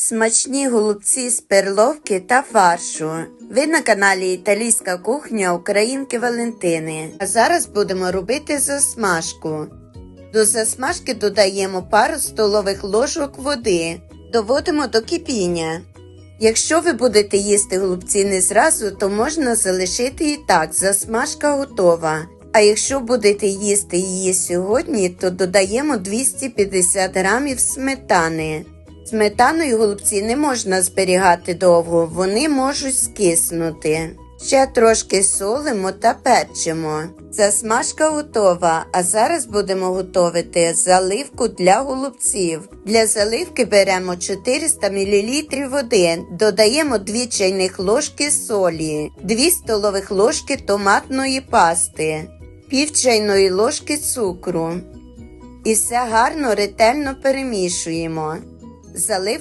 Смачні голубці з перловки та фаршу. Ви на каналі Італійська кухня Українки Валентини. А зараз будемо робити засмажку. До засмажки додаємо пару столових ложок води. Доводимо до кипіння. Якщо ви будете їсти голубці не зразу, то можна залишити і так, засмажка готова. А якщо будете їсти її сьогодні, то додаємо 250 грамів сметани. Сметаною голубці не можна зберігати довго, вони можуть скиснути. Ще трошки солимо та печемо. Засмажка готова, а зараз будемо готувати заливку для голубців. Для заливки беремо 400 мл води, додаємо 2 чайних ложки солі, 2 столових ложки томатної пасти, пів чайної ложки цукру. І все гарно ретельно перемішуємо. Заливку